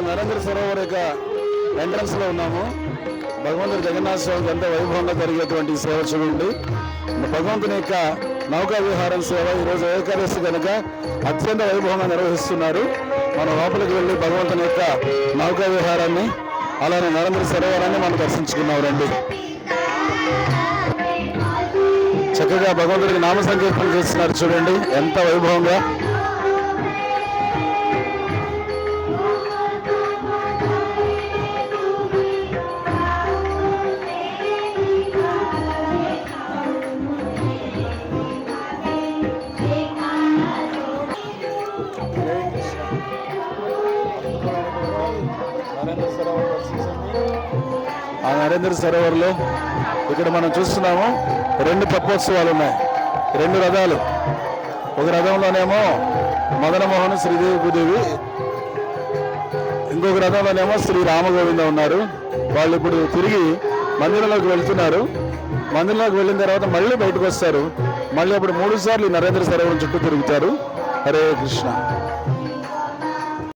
ఇప్పుడు నరేంద్ర సరోవర్ యొక్క ఎంట్రన్స్లో ఉన్నాము. భగవంతుడు జగన్నాథ స్వామికి ఎంత వైభవంగా జరిగేటువంటి సేవ చూడండి. భగవంతుని యొక్క నౌకా విహారం సేవ ఈరోజు ఏకాదశి కనుక అత్యంత వైభవంగా నిర్వహిస్తున్నారు. మనం లోపలికి వెళ్ళి భగవంతుని యొక్క నౌకా విహారాన్ని అలానే నరేంద్ర సరోవరాన్ని మనం దర్శించుకున్నాం రండి. చక్కగా భగవంతుడికి నామ సంకీర్తన చేస్తున్నారు చూడండి. ఎంత వైభవంగా. ఆ నరేంద్ర సరోవర్లో ఇక్కడ మనం చూస్తున్నాము రెండు తెప్పోత్సవాలు ఉన్నాయి. రెండు రథాలు. ఒక రథంలోనేమో మదనమోహన్ శ్రీదేవి భూదేవి ఇంకొక రథంలోనేమో శ్రీ రామగోవింద ఉన్నారు. వాళ్ళు ఇప్పుడు తిరిగి మందిరంలోకి వెళ్తున్నారు. మందిరంలోకి వెళ్ళిన తర్వాత మళ్ళీ బయటకు వస్తారు. మళ్ళీ అప్పుడు మూడు సార్లు నరేంద్ర సరోవరం చుట్టూ తిరుగుతారు. హరే కృష్ణ.